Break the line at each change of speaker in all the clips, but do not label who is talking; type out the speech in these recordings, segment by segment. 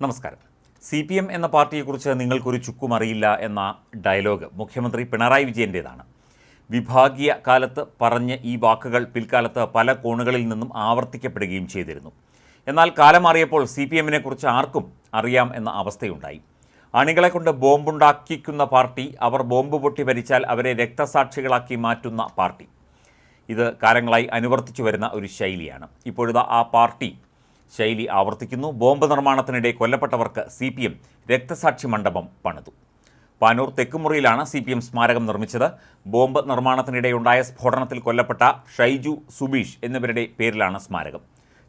നമസ്കാരം. C P M എന്ന പാർട്ടിയെക്കുറിച്ച് നിങ്ങൾക്കൊരു ചുക്കും അറിയില്ല എന്ന ഡയലോഗ് മുഖ്യമന്ത്രി പിണറായി വിജയന്റേതാണ് വിഭാഗീയ കാലത്ത് പറഞ്ഞ ഈ വാക്കുകൾ പിൽക്കാലത്ത് പല കോണുകളിൽ നിന്നും ആവർത്തിക്കപ്പെടുകയും ചെയ്തിരുന്നു. എന്നാൽ കാലം മാറിയപ്പോൾ സി പി എമ്മിനെക്കുറിച്ച് ആർക്കും അറിയാം എന്ന അവസ്ഥയുണ്ടായി. അണികളെ കൊണ്ട് ബോംബുണ്ടാക്കിക്കുന്ന പാർട്ടി അവർ ബോംബ് പൊട്ടി ഭരിച്ചാൽ അവരെ രക്തസാക്ഷികളാക്കി മാറ്റുന്ന പാർട്ടി. ഇത് കാലങ്ങളായി അനുവർത്തിച്ചു വരുന്ന ഒരു ശൈലിയാണ്. ഇപ്പോഴിതാ ആ പാർട്ടി ശൈലി ആവർത്തിക്കുന്നു. ബോംബ് നിർമ്മാണത്തിനിടെ കൊല്ലപ്പെട്ടവർക്ക് സി പി എം രക്തസാക്ഷി മണ്ഡപം പണിതു. പാനൂർ തെക്കുമുറിയിലാണ് സി പി എം സ്മാരകം നിർമ്മിച്ചത്. ബോംബ് നിർമ്മാണത്തിനിടെയുണ്ടായ സ്ഫോടനത്തിൽ കൊല്ലപ്പെട്ട ഷൈജു സുബീഷ് എന്നിവരുടെ പേരിലാണ് സ്മാരകം.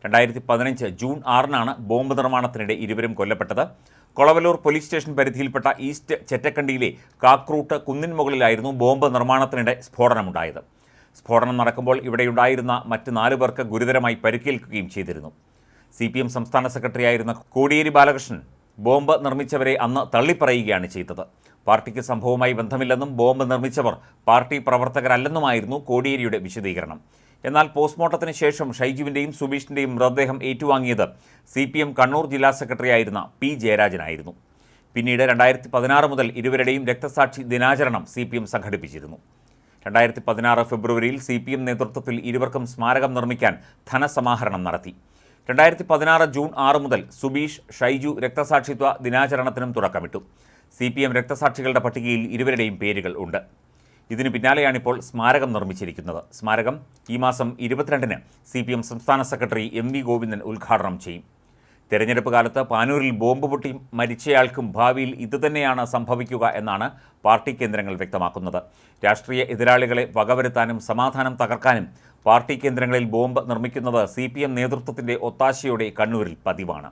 രണ്ടായിരത്തി പതിനഞ്ച് ജൂൺ ആറിനാണ് ബോംബ് നിർമ്മാണത്തിനിടെ ഇരുവരും കൊല്ലപ്പെട്ടത്. കൊളവലൂർ പോലീസ് സ്റ്റേഷൻ പരിധിയിൽപ്പെട്ട ഈസ്റ്റ് ചെറ്റക്കണ്ടിയിലെ കാക്രൂട്ട് കുന്നിൻ മുകളിലായിരുന്നു ബോംബ് നിർമ്മാണത്തിനിടെ സ്ഫോടനമുണ്ടായത്. സ്ഫോടനം നടക്കുമ്പോൾ ഇവിടെയുണ്ടായിരുന്ന മറ്റ് നാലു പേർക്ക് ഗുരുതരമായി പരിക്കേൽക്കുകയും ചെയ്തിരുന്നു. സി പി എം സംസ്ഥാന സെക്രട്ടറിയായിരുന്ന കോടിയേരി ബാലകൃഷ്ണൻ ബോംബ് നിർമ്മിച്ചവരെ അന്ന് തള്ളിപ്പറയുകയാണ് ചെയ്തത്. പാർട്ടിക്ക് സംഭവവുമായി ബന്ധമില്ലെന്നും ബോംബ് നിർമ്മിച്ചവർ പാർട്ടി പ്രവർത്തകരല്ലെന്നുമായിരുന്നു കോടിയേരിയുടെ വിശദീകരണം. എന്നാൽ പോസ്റ്റ്മോർട്ടത്തിന് ശേഷം ഷൈജുവിന്റെയും സുബീഷിന്റെയും മൃതദേഹം ഏറ്റുവാങ്ങിയത് സി പി എം കണ്ണൂർ ജില്ലാ സെക്രട്ടറിയായിരുന്ന പി ജയരാജനായിരുന്നു. പിന്നീട് രണ്ടായിരത്തി പതിനാറ് മുതൽ ഇരുവരുടെയും രക്തസാക്ഷി ദിനാചരണം സി പി എം സംഘടിപ്പിച്ചിരുന്നു. രണ്ടായിരത്തി പതിനാറ് ഫെബ്രുവരിയിൽ സി പി എം നേതൃത്വത്തിൽ ഇരുവർക്കും സ്മാരകം നിർമ്മിക്കാൻ ധനസമാഹരണം നടത്തി. രണ്ടായിരത്തി പതിനാറ് ജൂൺ ആറ് മുതൽ സുബീഷ് ഷൈജു രക്തസാക്ഷിത്വ ദിനാചരണത്തിനും തുടക്കമിട്ടു. സി പി എം രക്തസാക്ഷികളുടെ പട്ടികയിൽ ഇരുവരുടെയും പേരുകൾ ഉണ്ട്. ഇതിനു പിന്നാലെയാണിപ്പോൾ സ്മാരകം നിർമ്മിച്ചിരിക്കുന്നത്. സ്മാരകം ഈ മാസം ഇരുപത്തിരണ്ടിന് സി പി എം സംസ്ഥാന സെക്രട്ടറി എം വി ഗോവിന്ദൻ ഉദ്ഘാടനം ചെയ്യും. തെരഞ്ഞെടുപ്പ് കാലത്ത് പാനൂരിൽ ബോംബ് പൊട്ടി മരിച്ചയാൾക്കും ഭാവിയിൽ ഇതുതന്നെയാണ് സംഭവിക്കുക എന്നാണ് പാർട്ടി കേന്ദ്രങ്ങൾ വ്യക്തമാക്കുന്നത്. രാഷ്ട്രീയ എതിരാളികളെ വകവരുത്താനും സമാധാനം തകർക്കാനും പാർട്ടി കേന്ദ്രങ്ങളിൽ ബോംബ് നിർമ്മിക്കുന്നത് സി പി എം നേതൃത്വത്തിന്റെ ഒത്താശയോടെ കണ്ണൂരിൽ പതിവാണ്.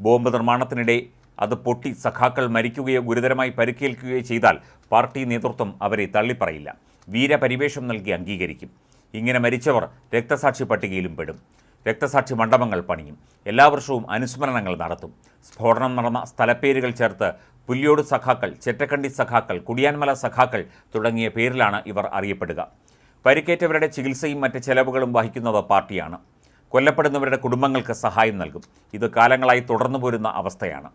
ബോംബ് നിർമ്മാണത്തിനിടെ അത് പൊട്ടി സഖാക്കൾ മരിക്കുകയോ ഗുരുതരമായി പരിക്കേൽക്കുകയോ ചെയ്താൽ പാർട്ടി നേതൃത്വം അവരെ തള്ളിപ്പറയില്ല. വീരപരിവേഷം നൽകി അംഗീകരിക്കും. ഇങ്ങനെ മരിച്ചവർ രക്തസാക്ഷി പട്ടികയിലും പെടും. രക്തസാക്ഷി മണ്ഡപങ്ങൾ പണിയും. എല്ലാ വർഷവും അനുസ്മരണങ്ങൾ നടത്തും. സ്ഫോടനം നടന്ന സ്ഥലപ്പേരുകൾ ചേർത്ത് പുല്യോട് സഖാക്കൾ ചെറ്റക്കണ്ടി സഖാക്കൾ കുടിയാൻമല സഖാക്കൾ തുടങ്ങിയ പേരിലാണ് ഇവർ അറിയപ്പെടുക. പരിക്കേറ്റവരുടെ ചികിത്സയും മറ്റ് ചെലവുകളും വഹിക്കുന്നത് പാർട്ടിയാണ്. കൊല്ലപ്പെടുന്നവരുടെ കുടുംബങ്ങൾക്ക് സഹായം നൽകും. ഇത് കാലങ്ങളായി തുടർന്നു പോരുന്ന അവസ്ഥയാണ്.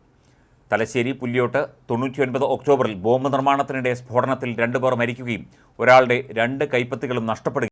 തലശ്ശേരി പുല്യോട്ട് തൊണ്ണൂറ്റിയൊൻപത് ഒക്ടോബറിൽ ബോംബ് നിർമ്മാണത്തിനിടെ സ്ഫോടനത്തിൽ രണ്ടുപേർ മരിക്കുകയും ഒരാളുടെ രണ്ട് കൈപ്പത്തികളും നഷ്ടപ്പെടുകയും